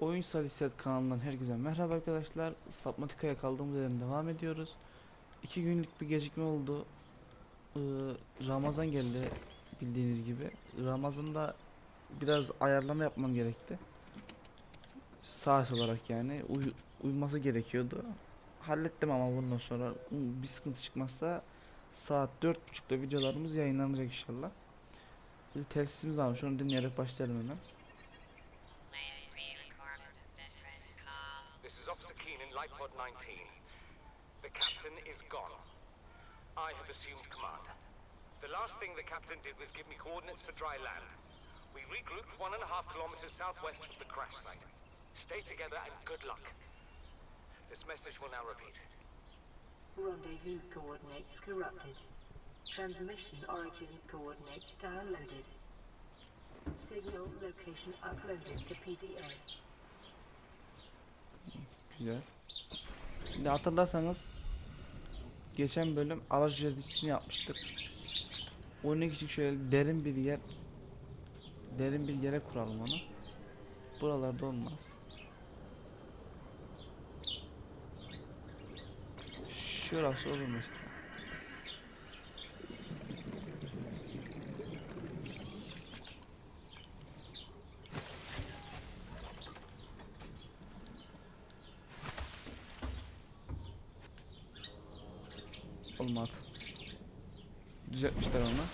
Oyun Saliset kanalından herkese merhaba arkadaşlar. Sapmatika'ya kaldığımız yerden devam ediyoruz. İki günlük bir gecikme oldu. Ee, Ramazan geldi bildiğiniz gibi. Ramazan'da biraz ayarlama yapmam gerekti. Saat olarak yani uy uyuması gerekiyordu. Hallettim ama bundan sonra bir sıkıntı çıkmazsa saat 4.30'da videolarımız yayınlanacak inşallah. Bir telsizimiz varmış onu dinleyerek başlayalım hemen. Keen 19. The captain is gone. I have assumed command. The last thing the captain did was give me coordinates for dry land. We regrouped one and a half kilometers southwest of the crash site. Stay together and good luck. This message will now repeat. Rendezvous coordinates corrupted. Transmission origin coordinates downloaded. Signal location uploaded to PDA. Güzel. Şimdi hatırlarsanız geçen bölüm araç üreticini yapmıştık. Onun için şöyle derin bir yer derin bir yere kuralım onu. Buralarda olmaz. Şurası olur. Olmaz. Düzeltmişler onu.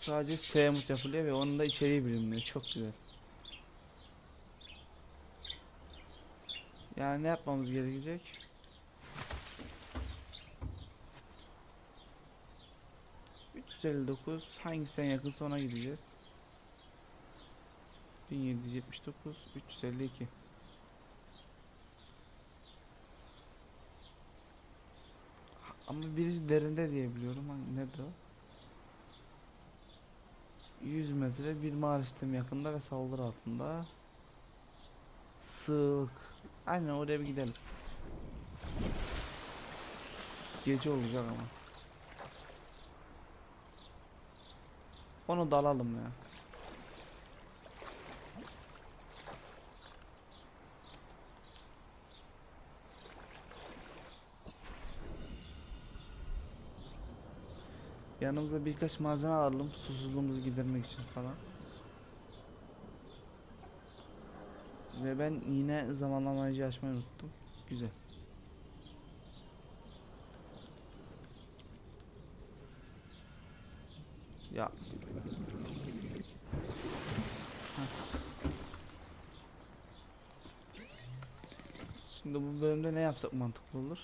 Sadece Seamut yapılıyor ve onun da içeriği bilinmiyor. Çok güzel. Yani ne yapmamız gerekecek? ...359... ...hangisinden yakınsa ona gideceğiz. 1779... ...352... Ama birisi derinde diye biliyorum. Hangi nedir o? 100 metre bir mağara sistemi yakında ve saldırı altında. Sığlık. Aynen oraya bir gidelim. Gece olacak ama. Onu da alalım ya. Yanımıza birkaç malzeme alalım susuzluğumuzu gidermek için falan. Ve ben yine zamanlamayıcı açmayı unuttum. Güzel. Ya. Şimdi bu bölümde ne yapsak mantıklı olur?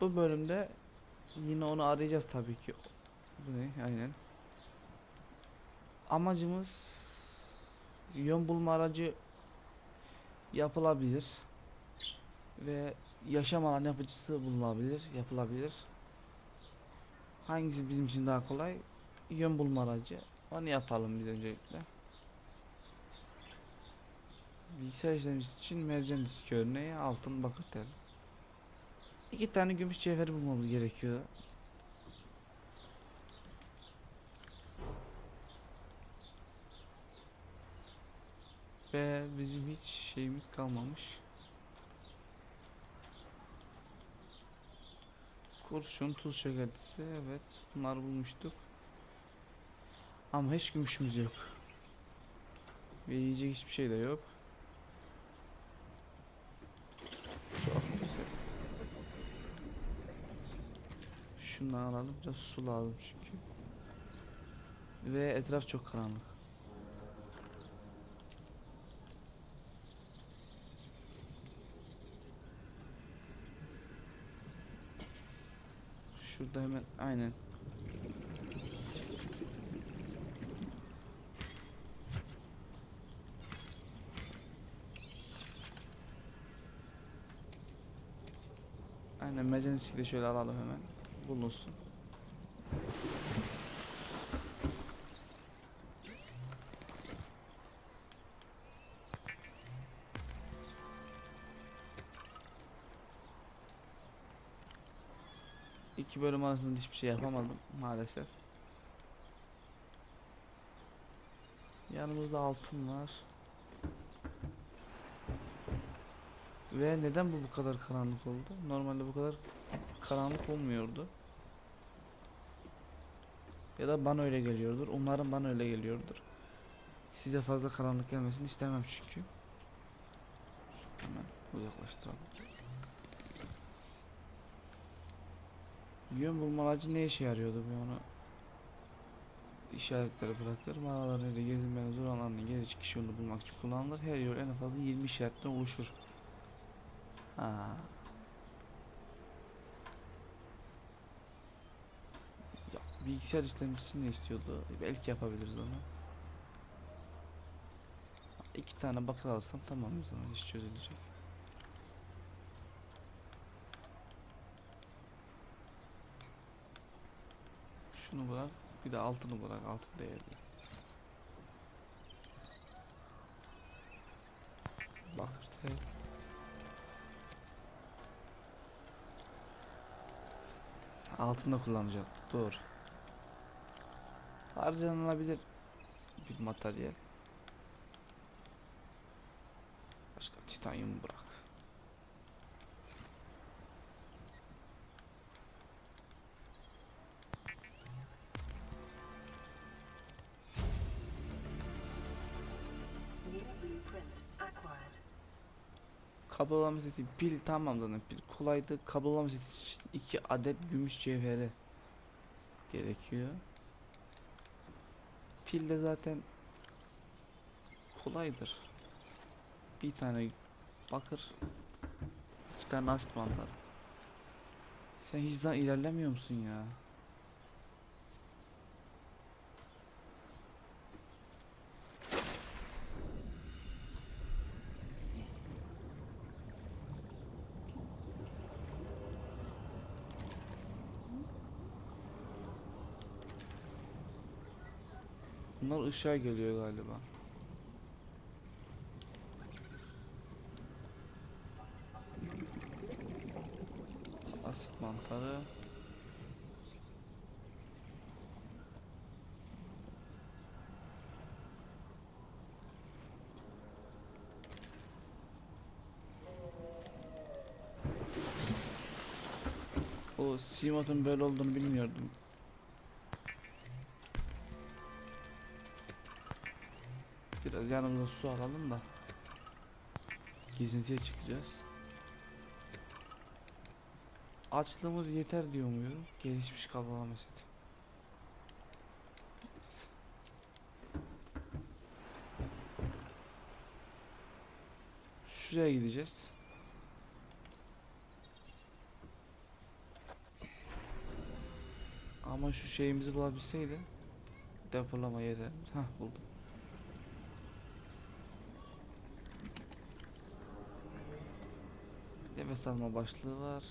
Bu bölümde Yine onu arayacağız tabii ki. Bu ne? Aynen. Amacımız yön bulma aracı yapılabilir ve yaşam alan yapıcısı bulunabilir, yapılabilir. Hangisi bizim için daha kolay? Yön bulma aracı. Onu yapalım biz öncelikle. Bilgisayar işlemcisi için mercan diski örneği altın bakır tel. İki tane gümüş cevheri bulmamız gerekiyor. Ve bizim hiç şeyimiz kalmamış. Kurşun, tuz çökertisi, evet bunları bulmuştuk. Ama hiç gümüşümüz yok. Ve yiyecek hiçbir şey de yok. Çok güzel. Şundan alalım. Biraz su lazım çünkü. Ve etraf çok karanlık. Şurada hemen aynen. Aynen de şöyle alalım hemen. Bulunsun. İki bölüm arasında hiçbir şey yapamadım maalesef. Yanımızda altın var. Ve neden bu bu kadar karanlık oldu? Normalde bu kadar karanlık olmuyordu. Ya da bana öyle geliyordur. Umarım bana öyle geliyordur. Size fazla karanlık gelmesini istemem çünkü. Hemen uzaklaştıralım. Yön bulma aracı ne işe yarıyordu bir onu işaretleri bırakır. Mağaraların ile gezinmenin zor alanını gezi çıkış yolunu bulmak için kullanılır. Her yol en fazla 20 işaretten oluşur. Ha. Bilgisayar işlemcisi ne istiyordu? Belki yapabiliriz onu. İki tane bakır alsam tamam o zaman iş çözülecek. Şunu bırak, bir de altını bırak, altın değerli. Bakır tel. Altın da kullanacak, doğru. Harcanılabilir bir materyal. Başka titanyum bırak. Kablolama seti pil tamam zaten pil kolaydı. Kablolama seti için 2 adet gümüş cevheri gerekiyor. Pil de zaten kolaydır. Bir tane bakır, iki tane asit mantar. Sen hiç daha ilerlemiyor musun ya? Işığa geliyor galiba. Asit mantarı. O Simot'un böyle olduğunu bilmiyordum. Biraz yanımıza su alalım da gezintiye çıkacağız. Açlığımız yeter diyor muyum? Gelişmiş kablolama seti. Şuraya gideceğiz. Ama şu şeyimizi bulabilseydi depolama yeri. Hah buldum. Nefes alma başlığı var.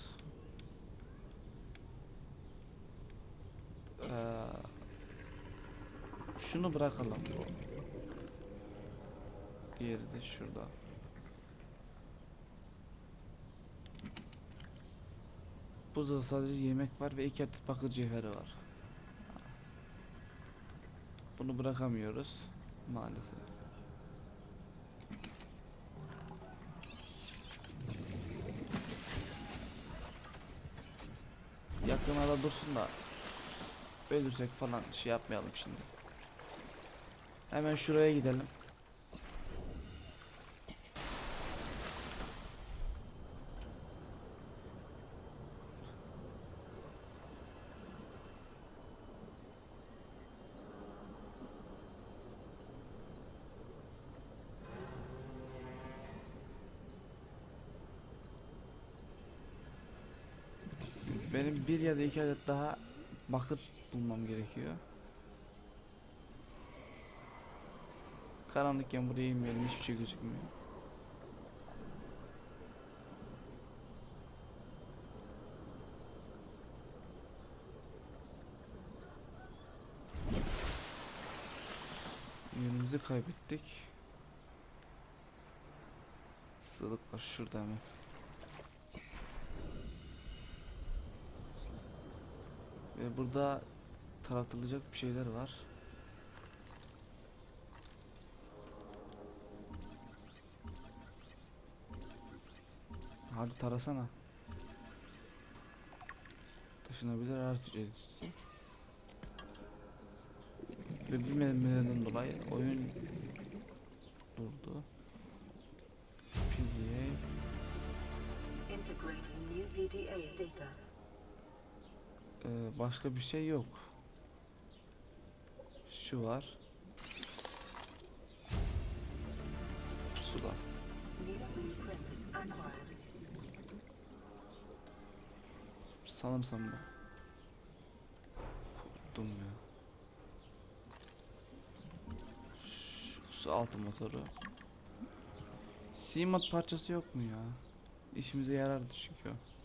Ee, şunu bırakalım. Diğeri de şurada. Burada sadece yemek var ve iki adet bakır cevheri var. Bunu bırakamıyoruz maalesef. Yakın ara dursun da ölürsek falan şey yapmayalım şimdi. Hemen şuraya gidelim. Benim bir ya da iki adet daha bakır bulmam gerekiyor. Karanlıkken buraya inmeyelim hiçbir şey gözükmüyor. Yönümüzü kaybettik. Sılık var şurada hemen. Ve burada taratılacak bir şeyler var. Hadi tarasana. Taşınabilir her cücesi. Ve bir bilmediğimden dolayı oyun durdu. Integrating new PDA data. Ee, başka bir şey yok. Şu var. Pusula. Sanırsam bu. Korktum ya. Şu altı motoru. Simat parçası yok mu ya? İşimize yarardı çünkü o.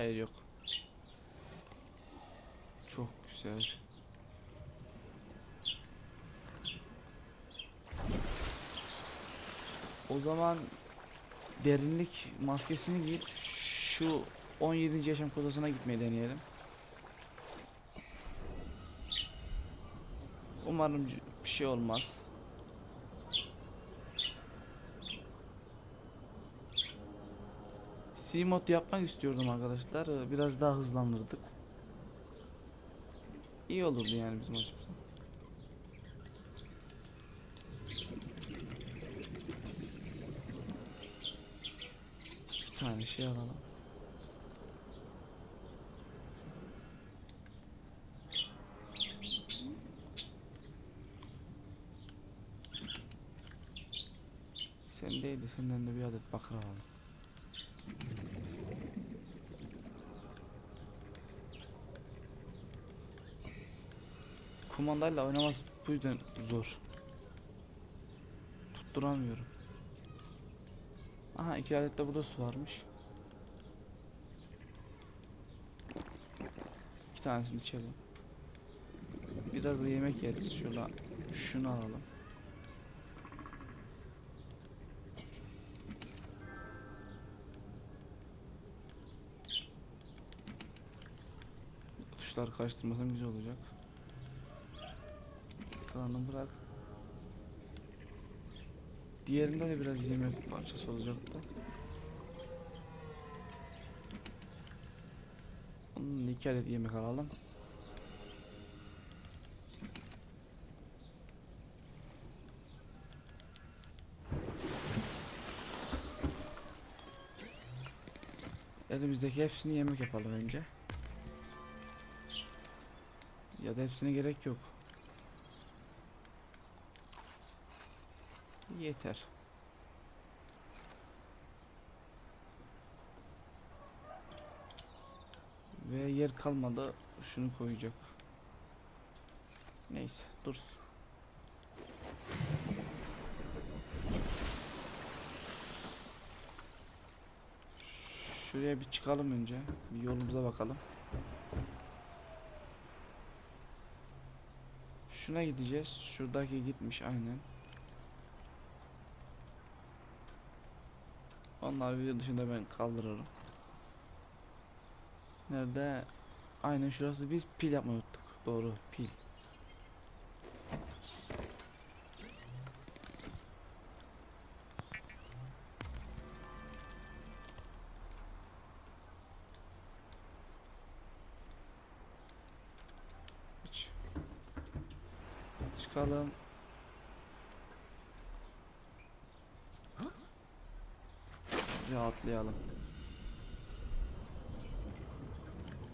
Hayır yok. Çok güzel. O zaman derinlik maskesini giyip şu 17. yaşam kodasına gitmeyi deneyelim. Umarım bir şey olmaz. C-mod yapmak istiyordum arkadaşlar. Ee, Biraz daha hızlandırdık. İyi olurdu yani bizim açımızdan. Bir tane şey alalım. Sen değil de senden de bir adet bakır alalım. Kumandayla oynaması bu yüzden zor. Tutturamıyorum. Aha iki adet de burada su varmış. İki tanesini içelim. Biraz da yemek yeriz. Şöyle şunu alalım. Tuşları karıştırmasam güzel olacak. Kalanını bırak. Diğerinde de biraz yemek parçası olacaktı. Onun iki adet yemek alalım. Elimizdeki hepsini yemek yapalım önce. Ya da hepsine gerek yok. Yeter. Ve yer kalmadı. Şunu koyacak. Neyse dur. Şuraya bir çıkalım önce. Bir yolumuza bakalım. Şuna gideceğiz. Şuradaki gitmiş aynen. Onlar video dışında ben kaldırırım. Nerede? Aynen şurası biz pil yapmayı unuttuk. Doğru pil.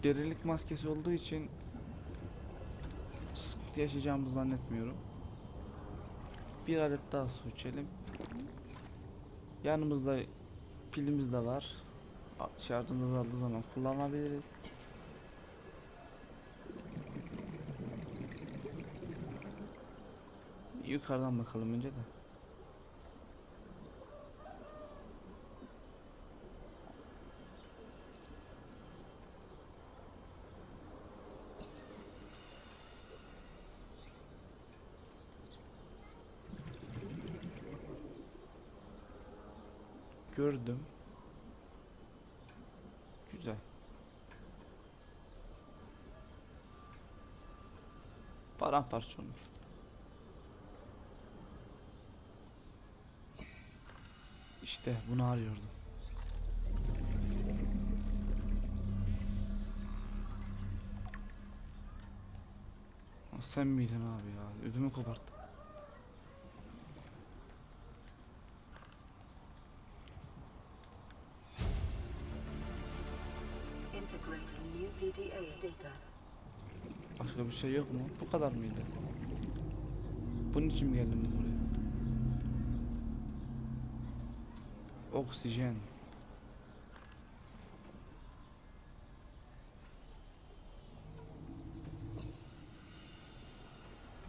Derilik maskesi olduğu için sıkıntı yaşayacağımızı zannetmiyorum. Bir adet daha su içelim. Yanımızda pilimiz de var. Şarjımız azaldığı zaman kullanabiliriz. Yukarıdan bakalım önce de. paramparça olur. İşte bunu arıyordum. Sen miydin abi ya? Ödümü koparttı. Integrating new PDA data. Başka bir şey yok mu? Bu kadar mıydı? Bunun için mi geldim buraya? Oksijen.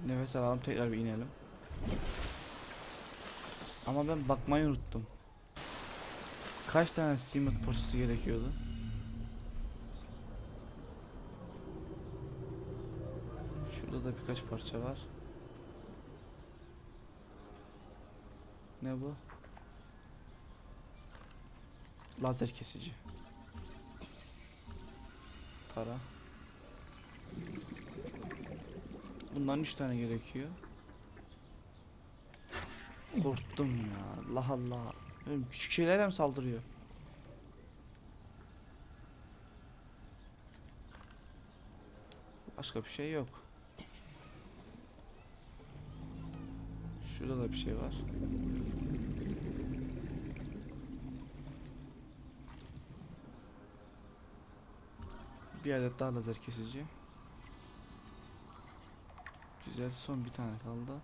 Nefes alalım tekrar bir inelim. Ama ben bakmayı unuttum. Kaç tane simit parçası gerekiyordu? Şurada da birkaç parça var. Ne bu? Lazer kesici. Tara. Bundan 3 tane gerekiyor. Korktum ya. Allah Allah. Oğlum küçük şeyler mi saldırıyor? Başka bir şey yok. Şurada da bir şey var. Bir adet daha lazer kesici. Güzel son bir tane kaldı.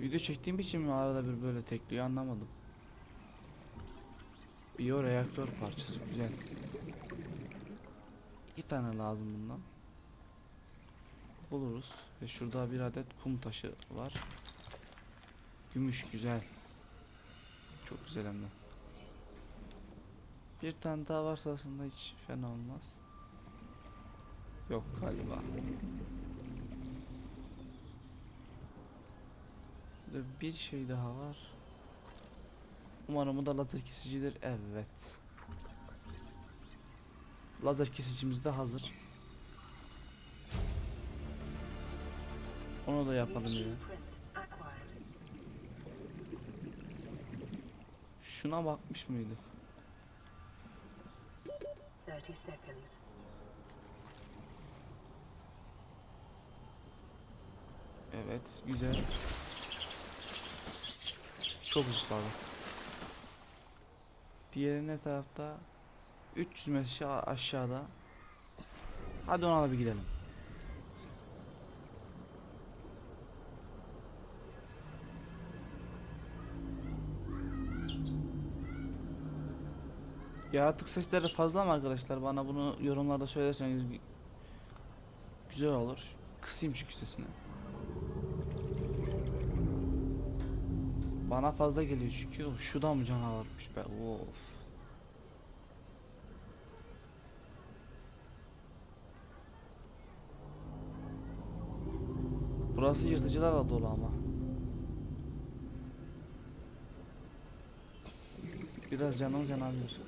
Video çektiğim için mi arada bir böyle tekliyor anlamadım. Biyo reaktör parçası güzel. İki tane lazım bundan. Buluruz. Ve şurada bir adet kum taşı var. Gümüş güzel. Çok güzel hem de. Bir tane daha varsa aslında hiç fena olmaz. Yok galiba. Bir şey daha var. Umarım bu da lazer kesicidir. Evet. Lazer kesicimiz de hazır. Onu da yapalım ya. Şuna bakmış mıydık? 30 seconds. Evet, güzel. Çok zıpladı. Diğeri ne tarafta? 300 metre aşağıda. Hadi ona da bir gidelim. Yaratık sesleri fazla mı arkadaşlar? Bana bunu yorumlarda söylerseniz gü- güzel olur. Kısayım çünkü sesini. Bana fazla geliyor çünkü o şu da mı canavarmış be of. Burası yırtıcılarla dolu ama. Biraz canımız yanabilir.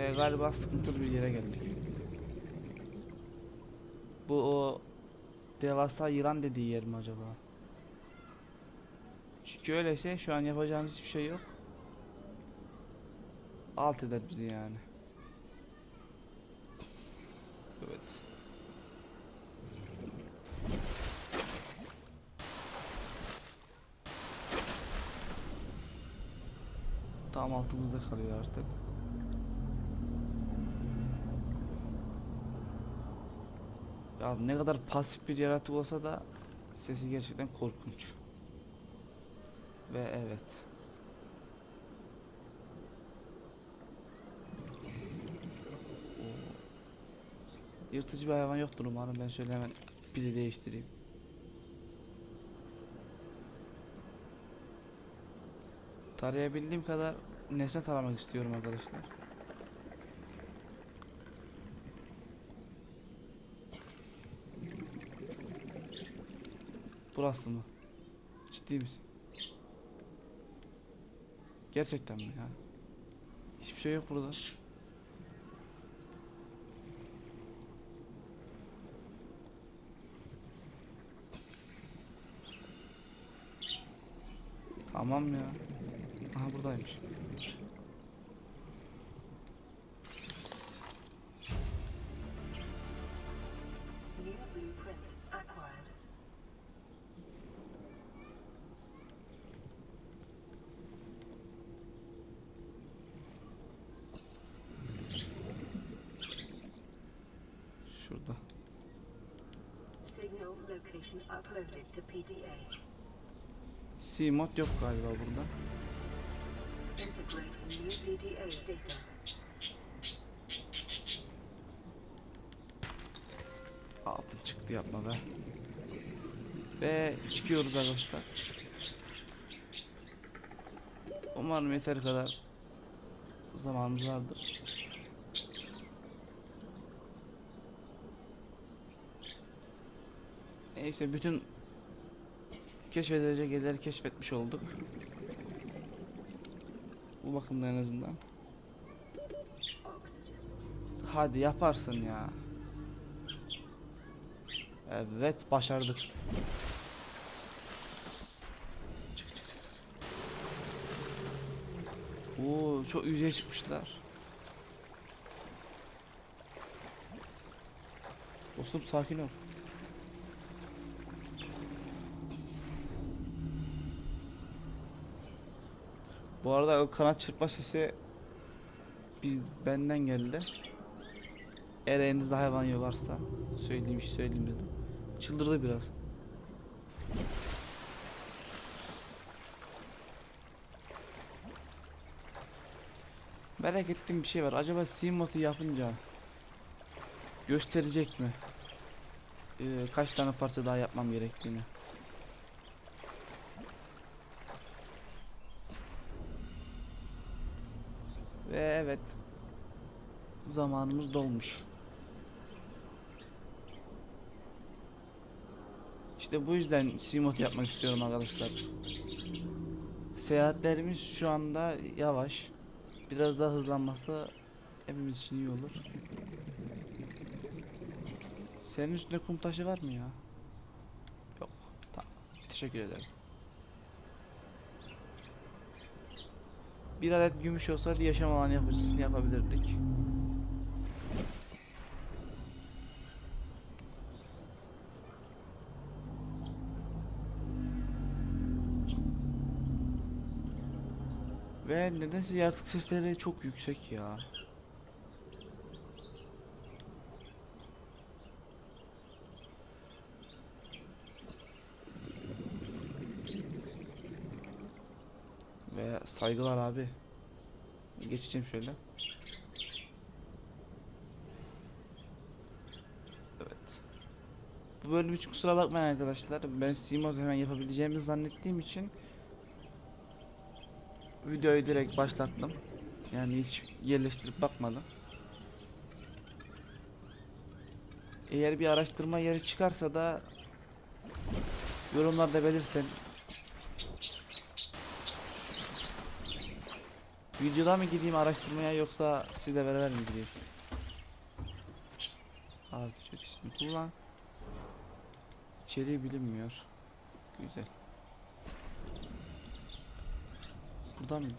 Ve galiba sıkıntılı bir yere geldik. Bu o devasa yılan dediği yer mi acaba? Çünkü öyleyse şu an yapacağımız hiçbir şey yok. Alt eder bizi yani. Evet. Tam altımızda kalıyor artık. Ya ne kadar pasif bir yaratık olsa da sesi gerçekten korkunç. Ve evet. Yırtıcı bir hayvan yoktur umarım. Ben şöyle hemen pili değiştireyim. Tarayabildiğim kadar nesne taramak istiyorum arkadaşlar. Burası mı? Ciddi misin? Gerçekten mi ya? Hiçbir şey yok burada. Tamam ya. Aha buradaymış. New blueprint acquired. Şurada. Signal location uploaded to PDA. Yok galiba burada. Integrating new PDA data. Altı çıktı yapma be. Ve çıkıyoruz arkadaşlar. Umarım yeteri kadar zamanımız vardır. Neyse bütün keşfedilecek yerleri keşfetmiş olduk. Bu bakımda en azından. Hadi yaparsın ya. Evet başardık. Oo çok yüzeye çıkmışlar. Dostum sakin ol. Arada o kanat çırpma sesi biz benden geldi. Eğer elinizde hayvan yok varsa söyleyeyim söyleyeyim dedim. Çıldırdı biraz. Merak ettiğim bir şey var. Acaba Simot'u yapınca gösterecek mi? Ee, kaç tane parça daha yapmam gerektiğini. Ve evet zamanımız dolmuş. İşte bu yüzden simot yapmak istiyorum arkadaşlar. Seyahatlerimiz şu anda yavaş. Biraz daha hızlanması hepimiz için iyi olur. Senin üstünde kum taşı var mı ya? Yok. Tamam. Teşekkür ederim. Bir adet gümüş olsaydı yaşam alanı yapız- yapabilirdik. Ve nedense yaratık sesleri çok yüksek ya. Ve saygılar abi. Geçeceğim şöyle. Evet. Bu bölüm için kusura bakmayın arkadaşlar. Ben Simos hemen yapabileceğimi zannettiğim için videoyu direkt başlattım. Yani hiç yerleştirip bakmadım. Eğer bir araştırma yeri çıkarsa da yorumlarda belirtin. Videoda mı gideyim araştırmaya yoksa sizle beraber mi gideyim? Artı çetişini kullan. İçeriği bilinmiyor. Güzel. Buradan mı?